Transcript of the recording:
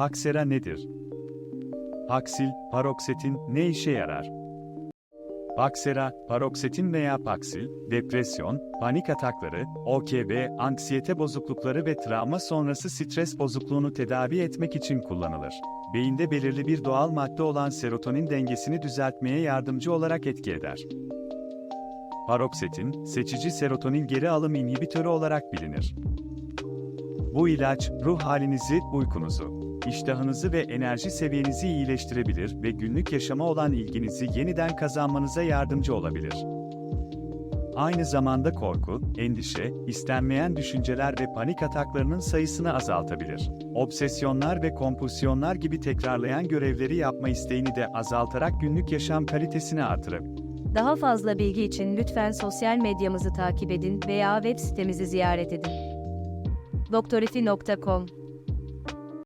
Paxera nedir? Paksil, paroksetin ne işe yarar? Paxera, paroksetin veya Paksil, depresyon, panik atakları, OKB, anksiyete bozuklukları ve travma sonrası stres bozukluğunu tedavi etmek için kullanılır. Beyinde belirli bir doğal madde olan serotonin dengesini düzeltmeye yardımcı olarak etki eder. Paroksetin, seçici serotonin geri alım inhibitörü olarak bilinir. Bu ilaç, ruh halinizi, uykunuzu, iştahınızı ve enerji seviyenizi iyileştirebilir ve günlük yaşama olan ilginizi yeniden kazanmanıza yardımcı olabilir. Aynı zamanda korku, endişe, istenmeyen düşünceler ve panik ataklarının sayısını azaltabilir. Obsesyonlar ve kompulsiyonlar gibi tekrarlayan görevleri yapma isteğini de azaltarak günlük yaşam kalitesini artırabilir. Daha fazla bilgi için lütfen sosyal medyamızı takip edin veya web sitemizi ziyaret edin. doktorifi.com